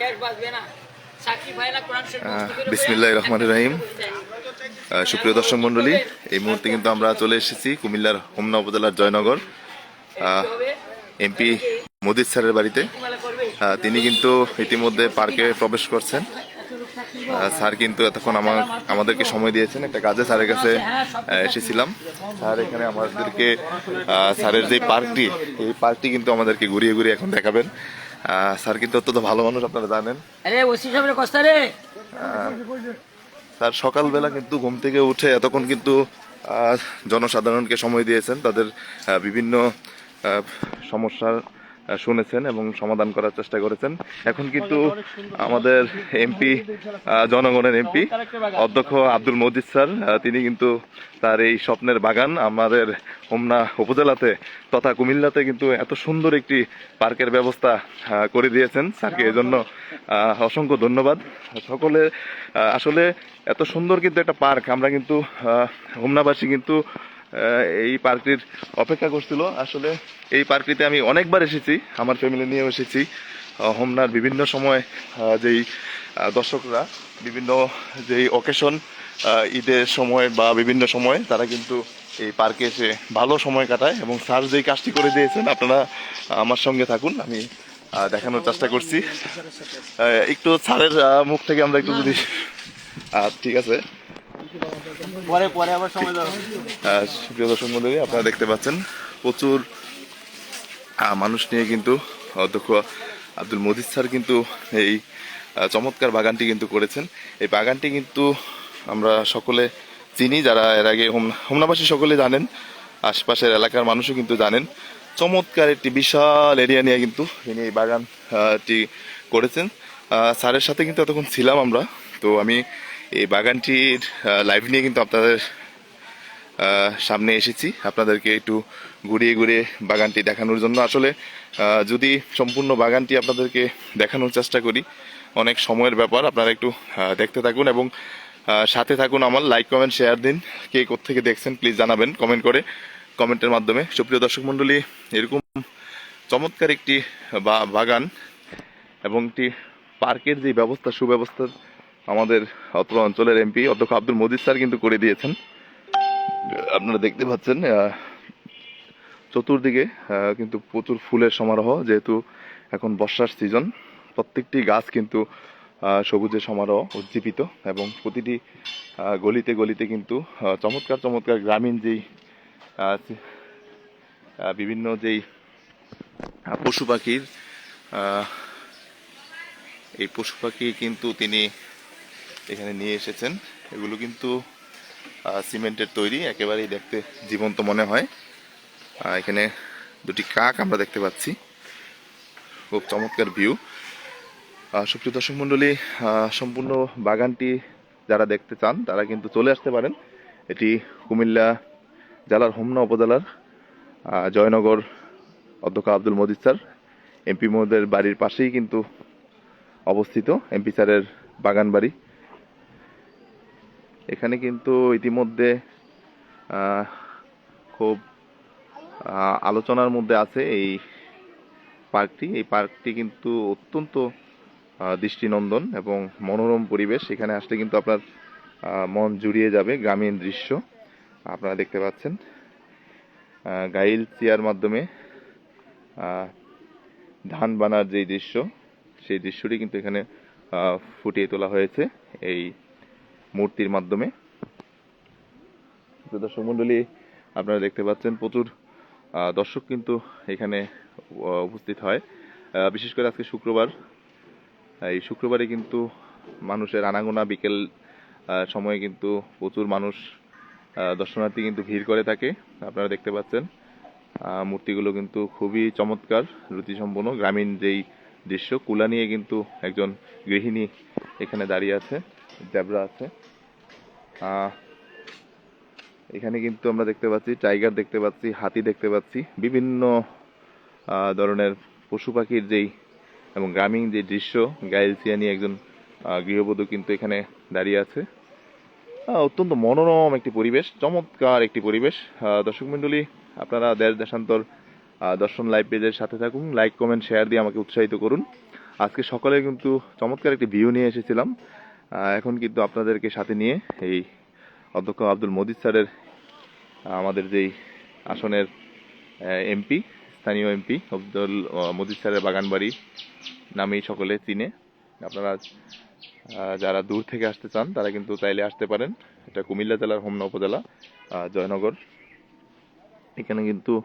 Cash Rahman রহিম। সুপ্রিয় দর্শক মন্ডলী এই মুহূর্তে কিন্তু আমরা চলে এসেছি কুমিল্লার হোমনা উপজেলার জয়নগর। এমপি মোদিত স্যারের বাড়িতে। তিনি কিন্তু ইতিমধ্যে পার্কে প্রবেশ করছেন। স্যার কিন্তু এতক্ষণ আমার আমাদেরকে সময় দিয়েছেন। একটা কাজে স্যারের কাছে এসেছিলাম। স্যার এখানে আমাদেরকে স্যারের যে পার্কটি এই পার্কটি কিন্তু আমাদেরকে ঘুরিয়ে ঘুরিয়ে এখন দেখাবেন। স্যার কিন্তু অত্যন্ত ভালো মানুষ আপনারা জানেন। আরে ওসি সাহেবের কস্তা রে। তার সকালবেলা কিন্তু ঘুম থেকে উঠে এতক্ষণ কিন্তু জনসাধারণকে সময় দিয়েছেন। তাদের বিভিন্ন সমস্যার শুনেছেন এবং সমাধান করার চেষ্টা করেছেন। এখন কিন্তু আমাদের এমপি জনগণের এমপি অধ্যক্ষ আব্দুল মজিদ স্যার তিনি কিন্তু তার এই স্বপ্নের বাগান আমাদের হোমনা উপজেলাতে তথা কুমিল্লাতে কিন্তু এত সুন্দর একটি পার্কের ব্যবস্থা করে দিয়েছেন। স্যারকে এজন্য অসংখ্য ধন্যবাদ। সকলে আসলে এত সুন্দর কিন্তু একটা পার্ক। আমরা কিন্তু হোমনাবাসী কিন্তু এই পার্কটির অপেক্ষা করছিল। আসলে এই পার্কটিতে আমি অনেকবার এসেছি, আমার ফ্যামিলি নিয়েও এসেছি। হোমনার বিভিন্ন সময় যেই দর্শকরা, বিভিন্ন যেই অকেশন ঈদের সময় বা বিভিন্ন সময়, তারা কিন্তু এই পার্কে এসে ভালো সময় কাটায় এবং স্যার যেই কাজটি করে দিয়েছেন, আপনারা আমার সঙ্গে থাকুন, আমি দেখানোর চেষ্টা করছি। একটু স্যারের মুখ থেকে আমরা একটু যদি ঠিক আছে। সুপ্রিয় দর্শক মন্ডলী, আপনারা দেখতে পাচ্ছেন প্রচুর মানুষ নিয়ে কিন্তু অধ্যক্ষ আব্দুল মজিদ স্যার কিন্তু এই চমৎকার বাগানটি কিন্তু করেছেন। এই বাগানটি কিন্তু আমরা সকলে চিনি, যারা এর আগে হোম- হোমনাবাসী সকলে জানেন, আশপাশের এলাকার মানুষও কিন্তু জানেন। চমৎকার একটি বিশাল এরিয়া নিয়ে কিন্তু তিনি এই বাগানটি করেছেন। স্যারের সাথে কিন্তু এতক্ষণ ছিলাম আমরা। তো আমি এই বাগানটির লাইভ নিয়ে কিন্তু আপনাদের সামনে এসেছি। আপনাদেরকে একটু ঘুরিয়ে ঘুরিয়ে বাগানটি দেখানোর জন্য। আসলে যদি সম্পূর্ণ বাগানটি আপনাদেরকে দেখানোর চেষ্টা করি, অনেক সময়ের ব্যাপার। আপনারা একটু দেখতে থাকুন এবং সাথে থাকুন আমার। লাইক কমেন্ট শেয়ার দিন। কে থেকে দেখছেন প্লিজ জানাবেন কমেন্ট করে, কমেন্টের মাধ্যমে। সুপ্রিয় দর্শক মণ্ডলী, এরকম চমৎকার একটি বাগান এবং একটি পার্কের যে ব্যবস্থা, সুব্যবস্থা আমাদের অত্র অঞ্চলের এমপি অধ্যক্ষ আব্দুল মজিদ স্যার কিন্তু করে দিয়েছেন। আপনারা দেখতে পাচ্ছেন চতুর্দিকে কিন্তু প্রচুর ফুলের সমারোহ যেহেতু এখন বর্ষার সিজন প্রত্যেকটি গাছ কিন্তু আহ, সবুজের সমারোহ উজ্জীবিত এবং প্রতিটি গলিতে গলিতে কিন্তু চমৎকার চমৎকার গ্রামীণ যেই বিভিন্ন যেই পশু পাখির এই পশু পাখি কিন্তু তিনি এখানে নিয়ে এসেছেন। এগুলো কিন্তু সিমেন্টের তৈরি, একেবারেই দেখতে জীবন্ত মনে হয়। এখানে দুটি কাক আমরা দেখতে পাচ্ছি। খুব চমৎকার ভিউ। সুপ্রিয় দর্শক মণ্ডলী সম্পূর্ণ বাগানটি যারা দেখতে চান, তারা কিন্তু চলে আসতে পারেন। এটি কুমিল্লা জেলার হোমনা উপজেলার জয়নগর অধ্যক্ষ আব্দুল মজিদ স্যার। এমপি মহোদয়ের বাড়ির পাশেই কিন্তু অবস্থিত। এমপি স্যারের বাগান বাড়ি এখানে কিন্তু ইতিমধ্যে খুব আলোচনার মধ্যে আছে এই পার্কটি। এই পার্কটি কিন্তু অত্যন্ত দৃষ্টিনন্দন এবং মনোরম পরিবেশ। এখানে আসলে কিন্তু আপনার মন জুড়িয়ে যাবে গ্রামীণ দৃশ্য। আপনারা দেখতে পাচ্ছেন গাইল চেয়ার মাধ্যমে ধান বানার যেই দৃশ্য, সেই দৃশ্যটি কিন্তু এখানে ফুটিয়ে তোলা হয়েছে। এই মূর্তির মাধ্যমে। দর্শক মন্ডলী, আপনারা দেখতে পাচ্ছেন প্রচুর দর্শক কিন্তু এখানে উপস্থিত হয়। বিশেষ করে আজকে শুক্রবার। এই শুক্রবারে কিন্তু মানুষের আনাগোনা বিকেল সময়ে কিন্তু প্রচুর মানুষ দর্শনার্থী কিন্তু ভিড় করে থাকে। আপনারা দেখতে পাচ্ছেন মূর্তিগুলো কিন্তু খুবই চমৎকার, রুচিসম্পন্ন। গ্রামীণ যেই দৃশ্য, কুলা নিয়ে কিন্তু একজন গৃহিণী এখানে দাঁড়িয়ে আছে জেব্রা আছে। এখানে কিন্তু আমরা দেখতে পাচ্ছি, টাইগার দেখতে পাচ্ছি, হাতি দেখতে পাচ্ছি, বিভিন্ন ধরনের পশু পাখির যেই এবং গ্রামীণ যে দৃশ্য গাইলসিয়া নিয়ে একজন গৃহবধূ কিন্তু এখানে দাঁড়িয়ে আছে। অত্যন্ত মনোরম একটি পরিবেশ, চমৎকার একটি পরিবেশ। দর্শক মণ্ডলী, আপনারা দেশ দেশান্তর দর্শন লাইভ পেজের সাথে থাকুন, লাইক, কমেন্ট, শেয়ার দিয়ে আমাকে উৎসাহিত করুন। আজকে সকালে কিন্তু চমৎকার একটি ভিউ নিয়ে এসেছিলাম। এখন কিন্তু আপনাদেরকে সাথে নিয়ে এই অধ্যক্ষ আব্দুল মজিদ স্যারের আমাদের যেই আসনের এমপি স্থানীয় এমপি আব্দুল মজিদ স্যারের বাগানবাড়ি নামেই সকলে চিনে। আপনারা যারা দূর থেকে আসতে চান, তারা কিন্তু চাইলে আসতে পারেন। এটা কুমিল্লা জেলার হোমনা উপজেলা জয়নগর। এখানে কিন্তু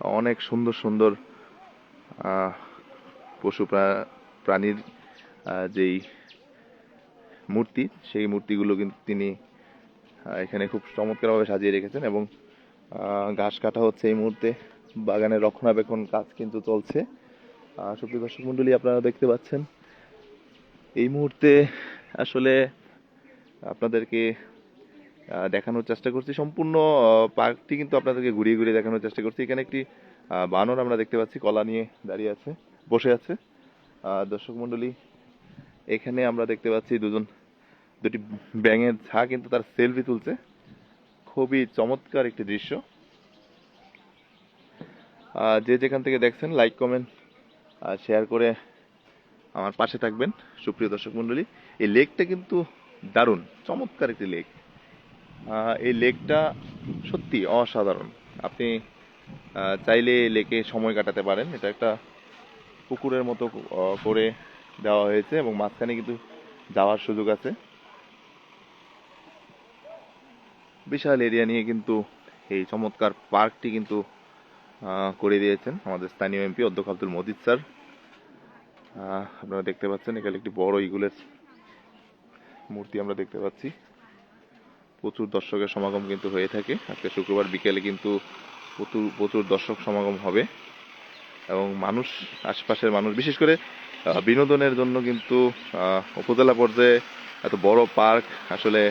অনেক সুন্দর সুন্দর পশু প্রা- প্রাণীর যেই মূর্তি, সেই মূর্তিগুলো কিন্তু তিনি এখানে খুব চমৎকারভাবে সাজিয়ে রেখেছেন এবং ঘাস কাটা হচ্ছে এই মুহূর্তে। বাগানের রক্ষণাবেক্ষণ কাজ কিন্তু চলছে। সুপ্রিয় দর্শক মন্ডলী আপনারা দেখতে পাচ্ছেন, এই মুহূর্তে আসলে আপনাদেরকে দেখানোর চেষ্টা করছি। সম্পূর্ণ পার্কটি কিন্তু আপনাদেরকে ঘুরিয়ে ঘুরিয়ে দেখানোর চেষ্টা করছি। এখানে একটি বানর আমরা দেখতে পাচ্ছি কলা নিয়ে দাঁড়িয়ে আছে, বসে আছে। দর্শক মন্ডলী এখানে আমরা দেখতে পাচ্ছি দুজন দুটি ব্যাঙের ছা কিন্তু তার সেলফি তুলছে। খুবই চমৎকার একটি দৃশ্য। যে যেখান থেকে দেখছেন লাইক কমেন্ট শেয়ার করে আমার পাশে থাকবেন, সুপ্রিয় দর্শক মন্ডলী এই লেকটা কিন্তু দারুণ, চমৎকার একটি লেক এই লেকটা সত্যি অসাধারণ। আপনি চাইলে লেকে সময় কাটাতে পারেন। এটা একটা পুকুরের মতো করে দেওয়া হয়েছে এবং মাঝখানে কিন্তু যাওয়ার সুযোগ আছে। বিশাল এরিয়া নিয়ে কিন্তু এই চমৎকার পার্কটি কিন্তু করে দিয়েছেন আমাদের স্থানীয় এমপি অধ্যক্ষ আব্দুল মজিদ স্যার। আপনারা দেখতে পাচ্ছেন এখানে একটি বড় ইগুলের মূর্তি আমরা দেখতে পাচ্ছি। প্রচুর দর্শকের সমাগম কিন্তু হয়ে থাকে। আজকে শুক্রবার বিকেলে কিন্তু প্রচুর প্রচুর দর্শক সমাগম হবে এবং মানুষ, আশপাশের মানুষ, বিশেষ করে বিনোদনের জন্য কিন্তু উপজেলা পর্যায়ে এত বড় পার্ক আসলে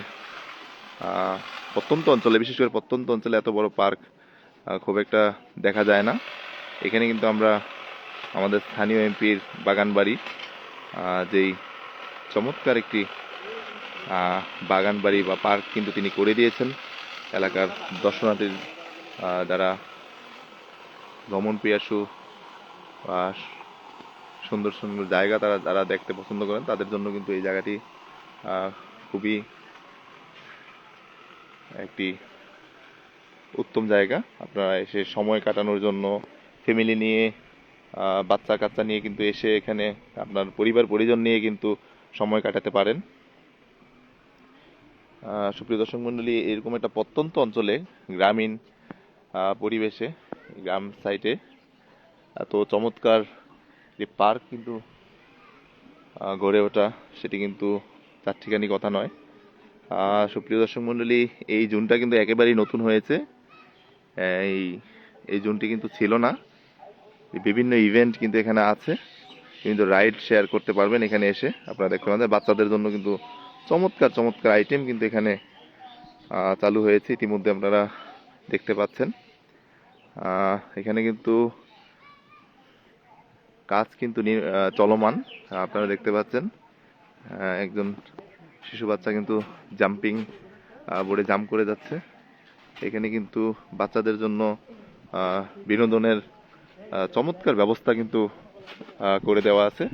প্রত্যন্ত অঞ্চলে, বিশেষ করে প্রত্যন্ত অঞ্চলে এত বড় পার্ক খুব একটা দেখা যায় না। এখানে কিন্তু আমরা আমাদের স্থানীয় এমপির বাগান বাড়ি যেই চমৎকার একটি বাগান বাড়ি বা পার্ক কিন্তু তিনি করে দিয়েছেন। এলাকার দর্শনার্থীর যারা ভ্রমণ পিয়াসু বা সুন্দর সুন্দর জায়গা তারা, যারা দেখতে পছন্দ করেন, তাদের জন্য কিন্তু এই জায়গাটি খুবই একটি উত্তম জায়গা। আপনারা এসে সময় কাটানোর জন্য ফ্যামিলি নিয়ে বাচ্চা কাচ্চা নিয়ে কিন্তু এসে এখানে আপনার পরিবার, পরিজন নিয়ে কিন্তু সময় কাটাতে পারেন। সুপ্রিয় দর্শক মন্ডলী এরকম একটা প্রত্যন্ত অঞ্চলে, গ্রামীণ পরিবেশে, গ্রাম সাইটে এত চমৎকার যে পার্ক কিন্তু গড়ে ওঠা, সেটি কিন্তু তার ঠিকানি কথা নয়। সুপ্রিয় দর্শক মন্ডলী, এই জুনটা কিন্তু একেবারেই নতুন হয়েছে। এই এই জুনটি কিন্তু ছিল না। বিভিন্ন ইভেন্ট কিন্তু এখানে আছে। কিন্তু রাইড শেয়ার করতে পারবেন এখানে এসে। আপনারা দেখতে পাবেন বাচ্চাদের জন্য কিন্তু চমৎকার চমৎকার আইটেম কিন্তু এখানে চালু হয়েছে। ইতিমধ্যে আপনারা দেখতে পাচ্ছেন। এখানে কিন্তু কাজ কিন্তু চলমান। আপনারা দেখতে পাচ্ছেন একজন শিশু বাচ্চা কিন্তু জাম্পিং বোর্ডে জাম্প করে যাচ্ছে। এখানে কিন্তু বাচ্চাদের জন্য বিনোদনের চমৎকার ব্যবস্থা কিন্তু করে দেওয়া আছে।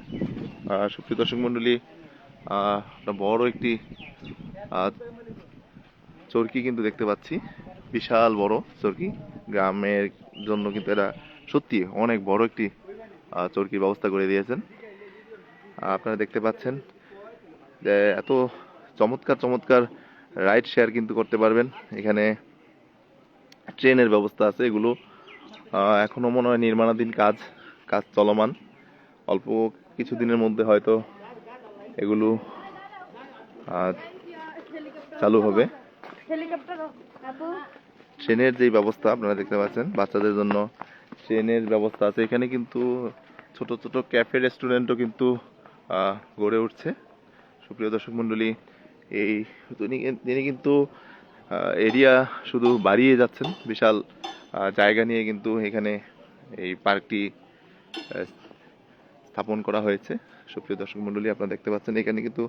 সুপ্রিয় দর্শক একটা বড় একটি চরকি কিন্তু দেখতে পাচ্ছি। বিশাল বড় চরকি। গ্রামের জন্য কিন্তু এটা সত্যি অনেক বড় একটি চরকির ব্যবস্থা করে দিয়েছেন। আপনারা দেখতে পাচ্ছেন এত চমৎকার চমৎকার রাইড শেয়ার কিন্তু করতে পারবেন। এখানে ট্রেনের ব্যবস্থা আছে এগুলো। আহ, এখনও মনে হয় নির্মাণাধীন কাজ কাজ চলমান। অল্প কিছুদিনের মধ্যে হয়তো এগুলো চালু হবে। ট্রেনের যে ব্যবস্থা আপনারা দেখতে পাচ্ছেন বাচ্চাদের জন্য ট্রেনের ব্যবস্থা আছে। এখানে কিন্তু ছোট ছোট ক্যাফে রেস্টুরেন্টও কিন্তু গড়ে উঠছে। সুপ্রিয় দর্শক মণ্ডলী এই তিনি কিন্তু এরিয়া শুধু বাড়িয়ে যাচ্ছেন। বিশাল জায়গা নিয়ে কিন্তু এখানে এই পার্কটি স্থাপন করা হয়েছে। সুপ্রিয় দর্শক মণ্ডলী আপনারা দেখতে পাচ্ছেন এখানে কিন্তু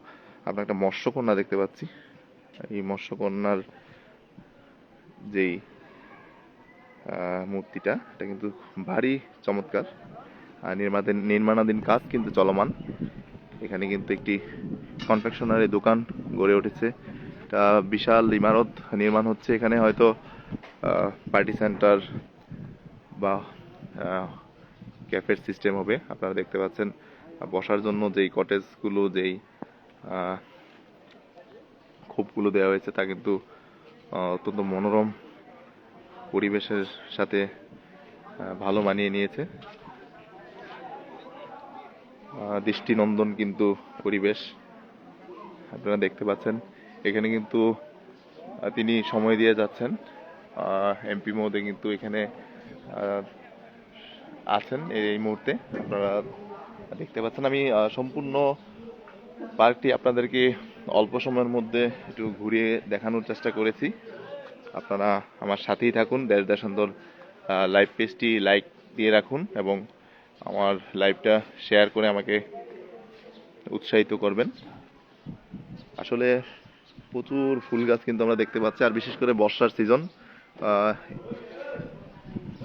আমরা একটা মৎস্যকন্যা দেখতে পাচ্ছি। এই মৎস্যকন্যার যেই মূর্তিটা এটা কিন্তু ভারী চমৎকার। আহ, নির্মাণাধীন নির্মাণাধীন কাজ কিন্তু চলমান। এখানে কিন্তু একটি কনফেকশনারি দোকান গড়ে উঠেছে। একটা বিশাল ইমারত। নির্মাণ হচ্ছে এখানে হয়তো পার্টি সেন্টার বা ক্যাফের সিস্টেম হবে। আপনারা দেখতে পাচ্ছেন বসার জন্য যেই কটেজগুলো যেই খোপগুলো দেওয়া হয়েছে তা কিন্তু অত্যন্ত মনোরম পরিবেশের সাথে ভালো মানিয়ে নিয়েছে। দৃষ্টিনন্দন কিন্তু পরিবেশ। আপনারা দেখতে পাচ্ছেন, এখানে কিন্তু তিনি সময় দিয়ে যাচ্ছেন। এমপি মহোদয় কিন্তু এখানে আছেন এই মুহূর্তে। আপনারা দেখতে পাচ্ছেন, আমি সম্পূর্ণ পার্কটি আপনাদেরকে অল্প সময়ের মধ্যে একটু ঘুরিয়ে দেখানোর চেষ্টা করেছি। আপনারা আমার সাথেই থাকুন। দেশ দেশান্তর লাইভ পেজটি লাইক দিয়ে রাখুন এবং আমার লাইভটা শেয়ার করে আমাকে উৎসাহিত করবেন। আসলে প্রচুর ফুল গাছ কিন্তু আমরা দেখতে পাচ্ছি, আর বিশেষ করে বর্ষার সিজন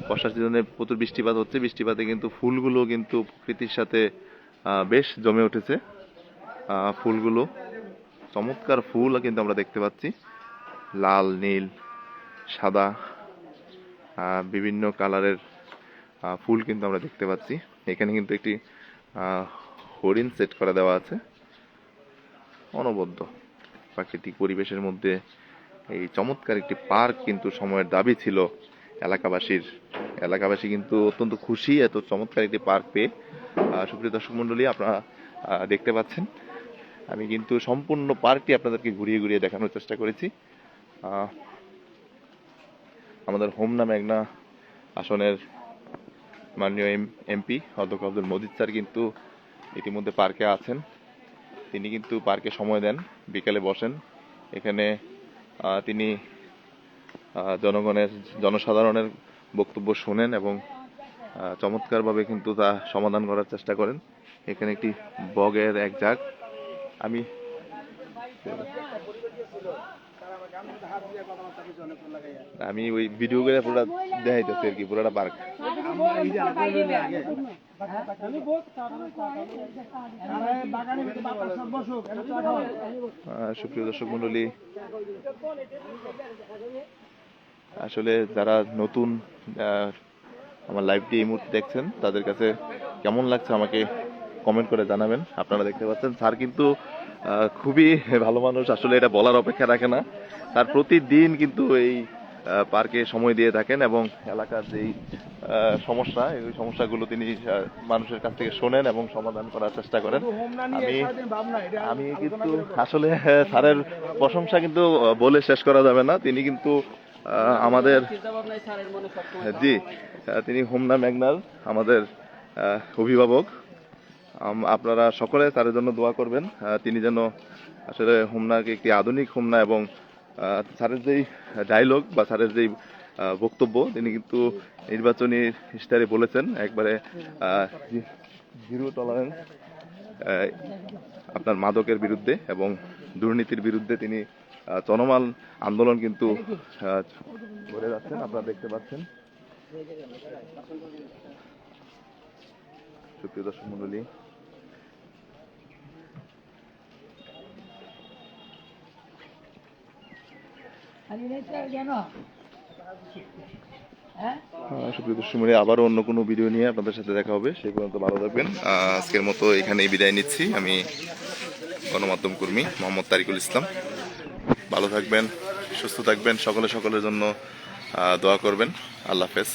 বর্ষার সিজনে প্রচুর বৃষ্টিপাত হচ্ছে। বৃষ্টিপাতে কিন্তু ফুলগুলো কিন্তু প্রকৃতির সাথে বেশ জমে উঠেছে। ফুলগুলো, চমৎকার ফুল কিন্তু আমরা দেখতে পাচ্ছি। লাল, নীল, সাদা বিভিন্ন কালারের ফুল কিন্তু আমরা দেখতে পাচ্ছি। এখানে কিন্তু একটি হরিণ সেট করা দেওয়া আছে। অনবদ্য প্রাকৃতিক পরিবেশের মধ্যে এই চমৎকার একটি পার্ক কিন্তু সময়ের দাবি ছিল এলাকাবাসীর। এলাকাবাসী কিন্তু অত্যন্ত খুশি এত চমৎকার একটি পার্ক পেয়ে। সুপ্রিয় দর্শক মন্ডলী আপনারা দেখতে পাচ্ছেন। আমি কিন্তু সম্পূর্ণ পার্কটি আপনাদেরকে ঘুরিয়ে ঘুরিয়ে দেখানোর চেষ্টা করেছি। আমাদের হোম নামে একনা আসনের মাননীয় এম, এমপি অধ্যক্ষ আব্দুল মজিদ স্যার কিন্তু ইতিমধ্যে পার্কে আছেন। তিনি কিন্তু পার্কে সময় দেন, বিকালে বসেন। এখানে তিনি জনগণের, জনসাধারণের বক্তব্য শোনেন এবং চমৎকারভাবে কিন্তু তা সমাধান করার চেষ্টা করেন। এখানে একটি বগের এক জাগ আমি আমি ওই ভিডিও করে পুরোটা দেখাইতেছি আর কি, পুরোটা পার্ক। সুপ্রিয় দর্শক মন্ডলী আসলে যারা নতুন আমার লাইভটি এই মুহূর্তে দেখছেন, তাদের কাছে কেমন লাগছে আমাকে কমেন্ট করে জানাবেন। আপনারা দেখতে পাচ্ছেন, স্যার কিন্তু খুবই ভালো মানুষ, আসলে এটা বলার অপেক্ষা রাখে না। তার প্রতিদিন কিন্তু এই পার্কে সময় দিয়ে থাকেন এবং এলাকার যেই সমস্যা। এই সমস্যাগুলো তিনি মানুষের কাছ থেকে শোনেন এবং সমাধান করার চেষ্টা করেন। আমি আমি কিন্তু আসলে হ্যাঁ, স্যারের প্রশংসা কিন্তু বলে শেষ করা যাবে না। তিনি কিন্তু আমাদের জি তিনি হোমনা ম্যাগনার আমাদের অভিভাবক। আপনারা সকলে তার জন্য দোয়া করবেন। তিনি যেন আসলে হোমনাকে একটি আধুনিক হোমনা এবং স্যারের যেই ডায়লগ বা স্যারের যেই বক্তব্য। তিনি কিন্তু নির্বাচনী ইশতারে বলেছেন, একবারে জিরো টলারেন্স আপনার মাদকের বিরুদ্ধে এবং দুর্নীতির বিরুদ্ধে তিনি চলমান আন্দোলন কিন্তু করে যাচ্ছেন আপনারা দেখতে পাচ্ছেন। সুপ্রিয় দর্শক মন্ডলী সুপ্রিয় দর্শক মন্ডলী, আবারও অন্য কোনো ভিডিও নিয়ে আপনাদের সাথে দেখা হবে। সেই পর্যন্ত ভালো থাকবেন। আজকের মতো এখানেই বিদায় নিচ্ছি। আমি গণমাধ্যম কর্মী মোহাম্মদ তারিকুল ইসলাম। ভালো থাকবেন, সুস্থ থাকবেন। সকলে সকলের জন্য দোয়া করবেন। আল্লাহ হাফেজ।